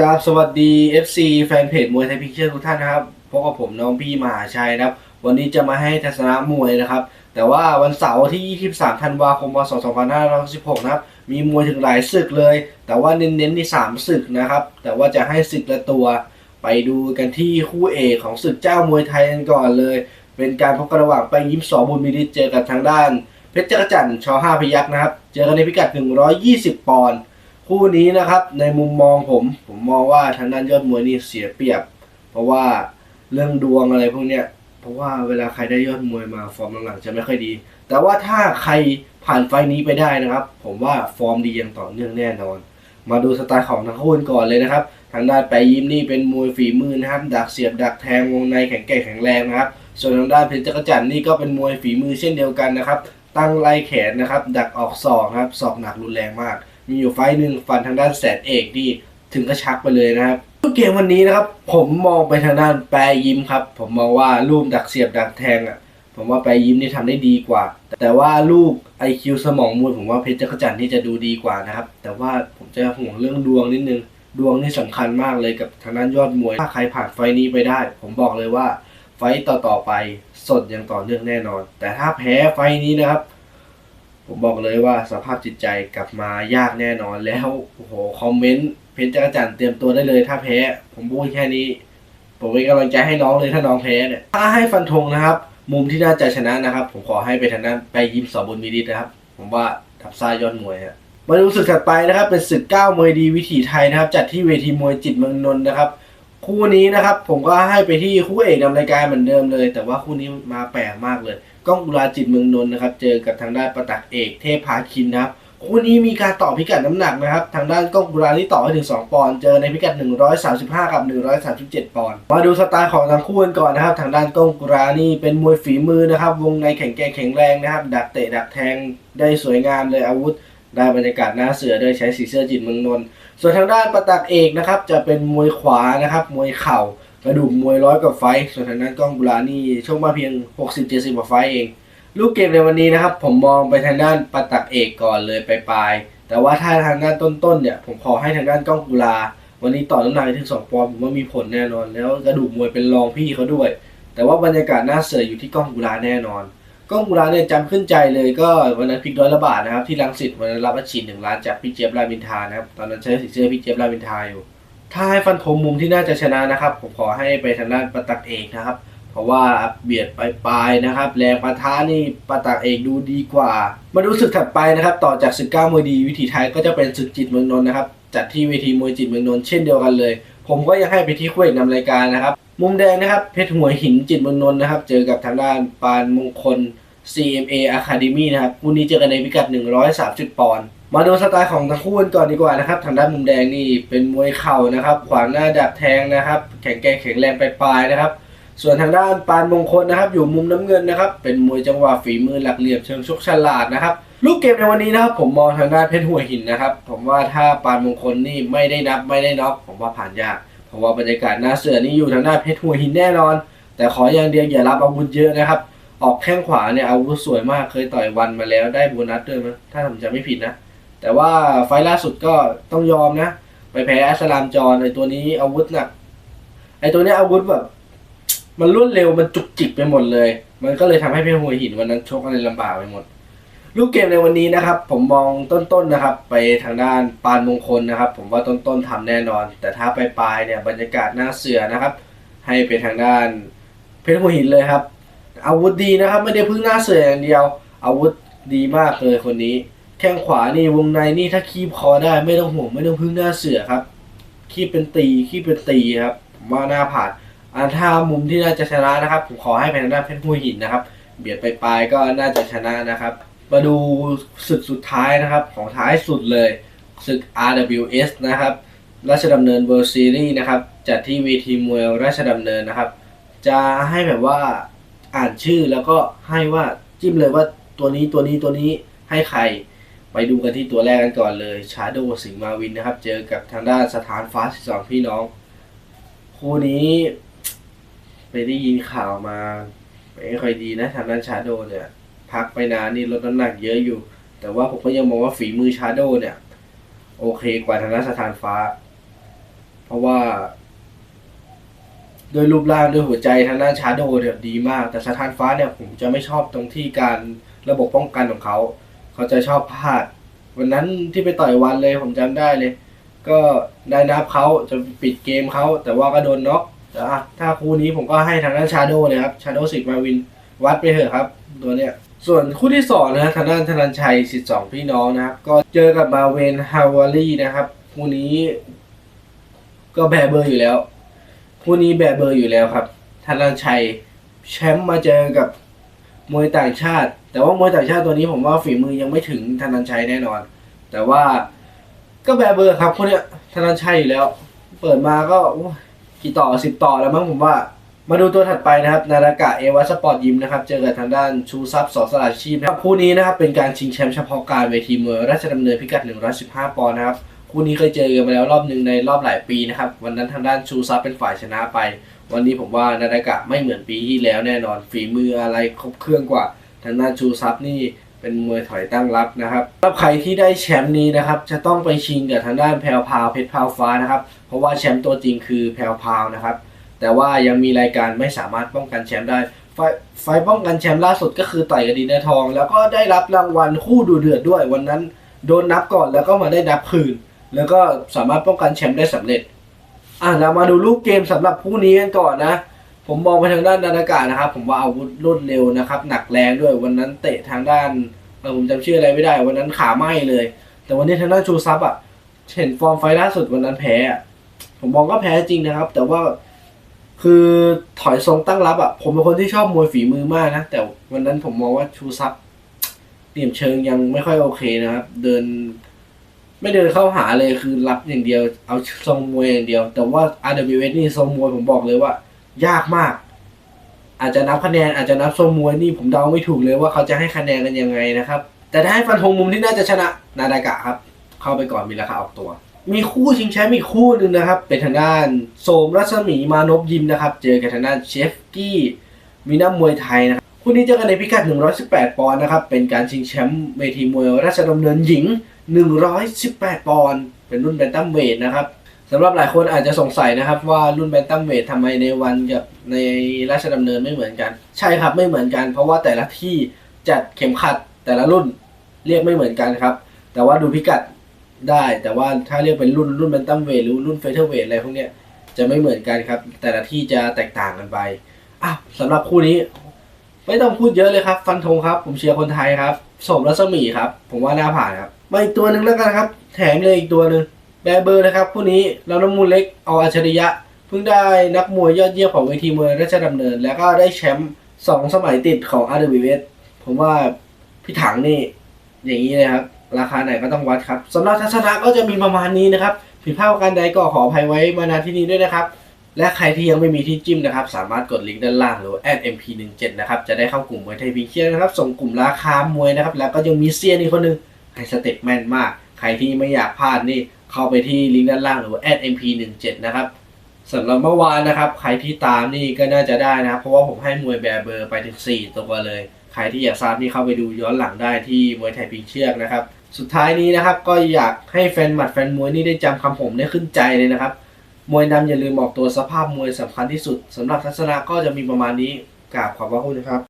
กราบสวัสดี FC แฟนเพจมวยไทยพิเชอร์ทุกท่านนะครับพบกับผมน้องพี่มหาชัยนะครับ วันนี้จะมาให้ทัศนะมวยนะครับ แต่ว่าวันเสาร์ที่ 23 ธันวาคม พศ 2516 นะครับ มีมวยถึงหลายศึกเลย แต่ว่าเน้นๆที่3ศึกนะครับ แต่ว่าจะให้ศึกละตัว ไปดูกันที่คู่เอกของศึกเจ้ามวยไทยกันก่อนเลย เป็นการพบกันระหว่างไปยิ้มสอบุญมิริเจอกับทางด้าน เพชรจักรจันทร์ชห้าพยักษ์นะครับ เจอกันในพิกัด 120 ปอนด์ คู่นี้นะครับในมุมมองผม ผมมองว่าทางด้านยอดมวยนี่เสียเปรียบ เพราะว่าเรื่องดวงอะไรพวกเนี้ยเพราะว่าเวลาใครได้ยอดมวยมาฟอร์มหลังๆจะไม่ค่อยดี แต่ว่าถ้าใครผ่านไฟนี้ไปได้นะครับ ผมว่าฟอร์มดีอย่างต่อเนื่องแน่นอน มาดูสไตล์ของทั้งคู่ก่อนเลยนะครับ ทางด้านไปยิ้มนี่เป็นมวยฝีมือนะครับ ดักเสียบดักแทงวงในแข็งแกร่งแข็งแรงนะครับ ส่วนทางด้านเพชรจักรจันนี่ก็เป็นมวยฝีมือเช่นเดียวกันนะครับ ตั้งไล่แขนนะครับ ดักออกศอกครับศอกหนักรุนแรงมาก มีอยู่ไฟหนึ่งฟันทางด้านแสนเอกที่ถึงกระชักไปเลยนะครับเกมวันนี้นะครับผมมองไปทางด้านแปรยิ้มครับ ผมมองว่าลูกดักเสียบดักแทงอะผมว่าแปรยิ้มนี่ทำได้ดีกว่า แต่ว่าลูก IQ สมองมวยผมว่าเพชรจักรจันทร์นี่จะดูดีกว่านะครับ แต่ว่าผมจะห่วงเรื่องดวงนิดนึง ดวงนี่สำคัญมากเลยกับทางด้านยอดมวย ถ้าใครผ่านไฟนี้ไปได้ ผมบอกเลยว่าไฟต์ต่อๆไปสดอย่างต่อเนื่องแน่นอน แต่ถ้าแพ้ไฟนี้นะครับ ผมบอกเลยว่าสภาพจิตใจกลับมายากแน่นอนแล้วโอ้โหคอมเมนต์เพชรจักรจันเตรียมตัวได้เลยถ้าแพ้ ผมพูดแค่นี้ ผมเป็นกำลังใจให้น้องเลยถ้าน้องแพ้เนี่ยถ้าให้ฟันธงนะครับ มุมที่น่าจะชนะนะครับ ผมขอให้ไปทางด้านไปยิ้มสอบุญมีดิตนะครับ ผมว่าทับซ่ายอดมวยฮะมาดูศึกถัดไปนะครับเป็นศึกเก้ามวยดีวิถีไทยนะครับ จัดที่เวทีมวยจิตเมืองนนท์นะครับ คู่นี้นะครับ ผมก็ให้ไปที่คู่เอกนำรายการเหมือนเดิมเลย แต่ว่าคู่นี้มาแปลกมากเลย ก้องกุลาจิตเมืองนนท์นะครับ เจอกับทางด้านประตักเอกเทพพาคินนะครับคู่นี้มีการต่อพิกัดน้ำหนักนะครับ ทางด้านก้องกุลาที่ต่อให้ถึง 2 ปอนด์เจอในพิกัด 135 กับ 137 ปอนด์มาดูสไตล์ของทั้งคู่กันก่อนนะครับ ทางด้านก้องกุลานี่เป็นมวยฝีมือนะครับ วงในแข็งแกร่งแข็งแรงนะครับ ดักเตะดักแทงได้สวยงามเลยอาวุธ ได้บรรยากาศหน้าเสือโดยใช้สีเสื้อจิตเมืองนนท์ส่วนทางด้านประตักเอกนะครับจะเป็นมวยขวานะครับมวยเข่า กระดูกมวยร้อยกว่าไฟ ส่วนทางด้านกล้องกุลานี่ชกมาเพียง 60-70กว่าไฟเอง ลูกเกมในวันนี้นะครับ ผมมองไปทางด้านปาตักเอกก่อนเลยไปปลาย แต่ว่าถ้าทางด้านต้นๆเนี่ยผมขอให้ทางด้านกล้องกุลา วันนี้ต่อน้ำหนักถึงสองปอนด์ผมว่ามีผลแน่นอน แล้วกระดูกมวยเป็นรองพี่เขาด้วย แต่ว่าบรรยากาศน่าเสืออยู่ที่กล้องกุลาแน่นอนกล้องกุลาเนี่ยจำขึ้นใจเลยก็วันนั้นพลิกร้อยละบาทนะครับที่ลังสิตวันนั้นรับวัชินหนึ่งล้านจากพี่เจี๊ยบรามินทานะครับตอนนั้นใช้สีเสื้อพี่เจี๊ยบรามินทาอยู่ ถ้าให้ฟันธงมุมที่น่าจะชนะนะครับ ผมขอให้ไปทางด้านปาตักเอกนะครับ เพราะว่าเบียดไปปลายนะครับ แรงปะทะนี่ปาตักเอกดูดีกว่า มาดูศึกถัดไปนะครับ ต่อจากศึกเก้ามวยดีวิถีไทยก็จะเป็นศึกจิตเมืองนนท์นะครับ จัดที่เวทีมวยจิตเมืองนนท์เช่นเดียวกันเลย ผมก็ยังให้ไปที่คู่เอกนำรายการนะครับ มุมแดงนะครับเพชรหัวหินจิตเมืองนนท์นะครับ เจอกับทางด้านปานมงคล CMA Academy นะครับคู่นี้เจอกันในพิกัด 130 ปอนด์ มาดูสไตล์ของทั้งคู่กันก่อนดีกว่านะครับ ทางด้านมุมแดงนี่เป็นมวยเข่านะครับ ขวางหน้าดักแทงนะครับ แข็งแกร่งแข็งแรงปลายๆนะครับ ส่วนทางด้านปานมงคลนะครับ อยู่มุมน้ำเงินนะครับ เป็นมวยจังหวะฝีมือหลักเหลี่ยมเชิงชกฉลาดนะครับ ลูกเกมในวันนี้นะครับ ผมมองทางด้านเพชรหัวหินนะครับ ผมว่าถ้าปานมงคลนี่ไม่ได้นับไม่ได้น็อกผมว่าผ่านยาก เพราะว่าบรรยากาศหน้าเสือนี่อยู่ทางด้านเพชรหัวหินแน่นอน แต่ขออย่างเดียวอย่ารับอาวุธเยอะนะครับ ออกแข้งขวาเนี่ยอาวุธสวยมากเคยต่อยวันมาแล้วได้โบนัสด้วยมั้งถ้าผมจำไม่ผิดนะ แต่ว่าไฟล์ล่าสุดก็ต้องยอมนะ ไปแพ้อัสลามจอนไอตัวนี้อาวุธหนักไอตัวเนี้ยอาวุธแบบ มันรวดเร็วมันจุกจิกไปหมดเลย มันก็เลยทำให้เพชรหัวหินวันนั้นชกอะไรลำบากไปหมดลูกเกมในวันนี้นะครับ ผมมองต้นๆนะครับ ไปทางด้านปานมงคลนะครับ ผมว่าต้นๆทำแน่นอน แต่ถ้าไปปลายเนี่ยบรรยากาศหน้าเสือนะครับ ให้ไปทางด้านเพชรหัวหินเลยครับ อาวุธดีนะครับ ไม่ได้พึ่งหน้าเสืออย่างเดียว อาวุธดีมากเลยคนนี้ แข้งขวานี่วงในนี่ถ้าคีบคอได้ไม่ต้องห่วงไม่ต้องพึ่งหน้าเสือครับ คีบเป็นตีคีบเป็นตีครับผมว่าหน้าผ่านอันถ้ามุมที่น่าจะชนะนะครับ ผมขอให้เป็นทางด้าเพชรหัวหินนะครับ เบียดไปปลายก็น่าจะชนะนะครับ มาดูศึกสุดท้ายนะครับ ของท้ายสุดเลยศึก RWS นะครับราชดำเนิน World Series นะครับจัดที่เวทีมวยราชดำเนินนะครับ จะให้แบบว่าอ่านชื่อแล้วก็ให้ว่าจิ้มเลยว่าตัวนี้ตัวนี้ตัวนี้ให้ใคร ไปดูกันที่ตัวแรกกันก่อนเลยชาโดสิงห์มาวินนะครับ เจอกับทางด้านสถานฟ้าสิสองพี่น้อง คู่นี้ไปได้ยินข่าวมาไม่ค่อยดีนะทางด้านชาโดเนี่ย พักไปนานนี่ลดน้ำหนักเยอะอยู่ แต่ว่าผมก็ยังมองว่าฝีมือชาโดเนี่ย โอเคกว่าทางด้านสถานฟ้า เพราะว่าโดยรูปร่างด้วยหัวใจทางด้านชาโดเนี่ยดีมาก แต่สถานฟ้าเนี่ยผมจะไม่ชอบตรงที่การระบบป้องกันของเขา เขาจะชอบพลาด วันนั้นที่ไปต่อยวันเลยผมจำได้เลย ก็ได้นับเขาจะปิดเกมเขาแต่ว่าก็โดนน็อกแต่ถ้าคู่นี้ผมก็ให้ทางด้านชาโดเลยครับชาโดสิกมาวินวัดไปเถอะครับ ตัวเนี้ยส่วนคู่ที่สองนะทางด้านธนันชัยสิทธิ์สองพี่น้องนะครับ ก็เจอกับมาเวนฮาวารีนะครับคู่นี้ ก็แบเบอร์อยู่แล้วคู่นี้แบเบอร์อยู่แล้วครับธนันชัยแชมป์มาเจอกับ มวยต่างชาติ แต่ว่ามวยต่างชาติตัวนี้ผมว่าฝีมือยังไม่ถึงธนันชัยแน่นอน แต่ว่าก็แบเบอร์ครับคู่เนี้ยธนันชัยอยู่แล้ว เปิดมาก็กี่ต่อสิบต่อแล้วมั้งผมว่า มาดูตัวถัดไปนะครับ นารากะเอวาสปอร์ตยิมนะครับ เจอกับทางด้านชูซับสอสลาชีพนะครับคู่นี้นะครับเป็นการชิงแชมป์เฉพาะการเวทีมวยราชดำเนินพิกัด 115 ปอนด์นะครับคู่นี้เคยเจอกันมาแล้วรอบหนึ่งในรอบหลายปีนะครับ วันนั้นทางด้านชูซับเป็นฝ่ายชนะไป วันนี้ผมว่านารากะไม่เหมือนปีที่แล้วแน่นอนฝีมืออะไรครบเครื่องกว่าทางด้านชูซับนี่เป็นมวยถอยตั้งรับนะครับสำหรับใครที่ได้แชมป์นี้นะครับ จะต้องไปชิงกับทางด้านแพรวพาวเพชรพาวฟ้านะครับ เพราะว่าแชมป์ตัวจริงคือแพรวพาวนะครับ แต่ว่ายังมีรายการไม่สามารถป้องกันแชมป์ได้ ไฟไฟป้องกันแชมป์ล่าสุดก็คือต่อยกับดินเนอร์ทอง แล้วก็ได้รับรางวัลคู่ดูเดือดด้วย วันนั้นโดนนับก่อนแล้วก็มาได้นับคืน แล้วก็สามารถป้องกันแชมป์ได้สำเร็จ อะเรามาดูรูปเกมสำหรับคู่นี้กันก่อนนะ ผมมองไปทางด้านนาฬิกานะครับ ผมว่าอาวุธรวดเร็วนะครับ หนักแรงด้วยวันนั้นเตะทางด้านเออผมจำชื่ออะไรไม่ได้ วันนั้นขาไหม้เลย แต่วันนี้ทางด้านชูซับอะเห็นฟอร์มไฟล์ล่าสุดวันนั้นแพ้ผมมองก็แพ้จริงนะครับ แต่ว่าคือถอยทรงตั้งรับอะ ผมเป็นคนที่ชอบมวยฝีมือมากนะ แต่วันนั้นผมมองว่าชูซับเตรียมเชิงยังไม่ค่อยโอเคนะครับ เดิน ไม่เดินเข้าหาเลยคือรับอย่างเดียว เอาทรงมวยอย่างเดียว แต่ว่า RWS นี่ทรงมวยผมบอกเลยว่า ยากมาก อาจจะนับคะแนนอาจจะนับทรงมวยนี่ผมเดาไม่ถูกเลยว่าเขาจะให้คะแนนกันยังไงนะครับ แต่ถ้าให้ฟันธงมุมที่น่าจะชนะนาดากะครับ เข้าไปก่อนมีราคาออกตัว มีคู่ชิงแชมป์อีกคู่หนึ่งนะครับ เป็นทางด้านโสมรัศมีมานพยิมนะครับ เจอกับทางด้านเชฟกี้มีน้ำมวยไทยนะครับคู่นี้เจอกันในพิกัด 118 ปอนด์นะครับ เป็นการชิงแชมป์เวทีมวยราชดำเนินหญิง 118 ปอนด์เป็นรุ่นแบนตัมเวทนะครับสำหรับหลายคนอาจจะสงสัยนะครับว่ารุ่นแบนตัมเวททำไมในวันกับในราชดำเนินไม่เหมือนกัน ใช่ครับไม่เหมือนกัน เพราะว่าแต่ละที่จัดเข็มขัดแต่ละรุ่นเรียกไม่เหมือนกันครับ แต่ว่าดูพิกัดได้ แต่ว่าถ้าเรียกเป็นรุ่นรุ่นแบนตัมเวทหรือรุ่นเฟเธอร์เวทอะไรพวกเนี้ยจะไม่เหมือนกันครับ แต่ละที่จะแตกต่างกันไปอะสำหรับคู่นี้ ไม่ต้องพูดเยอะเลยครับ ฟันธงครับ ผมเชียร์คนไทยครับสมรัศมีครับ ผมว่าน่าผ่านครับ มาอีกตัวหนึ่งแล้วกันครับ แถมเลยอีกตัวหนึ่งแบเบอร์นะครับคู่นี้เราน้ำมูลเล็กเอาอัจฉริยะ เพิ่งได้นักมวยยอดเยี่ยมของเวทีมวยราชดำเนิน แล้วก็ได้แชมป์สองสมัยติดของ RWS ผมว่าพี่ถังนี่อย่างนี้เลยครับ ราคาไหนก็ต้องวัดครับสำหรับทัศนะก็จะมีประมาณนี้นะครับผิดพลาดการใดก็ขออภัยไว้มาณที่นี้ด้วยนะครับ และใครที่ยังไม่มีที่จิ้มนะครับ สามารถกดลิงก์ด้านล่างหรือว่า @mp17 นะครับจะได้เข้ากลุ่มมวยไทยพิเชียนะครับ ส่งกลุ่มราคามวยนะครับ แล้วก็ยังมีเซียนอีกคนนึง ให้สเต็ปแม่นมาก ใครที่ไม่อยากพลาดนี่เข้าไปที่ลิงก์ด้านล่างหรือว่า @mp17 นะครับสำหรับเมื่อวานนะครับ ใครที่ตามนี่ก็น่าจะได้นะครับ เพราะว่าผมให้มวยแบร์เบอร์ไปถึง 4 ตัวเลย ใครที่อยากทราบนี่เข้าไปดูย้อนหลังได้ที่มวยไทยพิงเชือกนะครับ สุดท้ายนี้นะครับ ก็อยากให้แฟนหมัดแฟนมวยนี่ได้จำคำผมได้ขึ้นใจเลยนะครับ มวยดำอย่าลืมออกตัวสภาพมวยสำคัญที่สุดสำหรับทัศนะก็จะมีประมาณนี้กราบขอบพระคุณนะครับ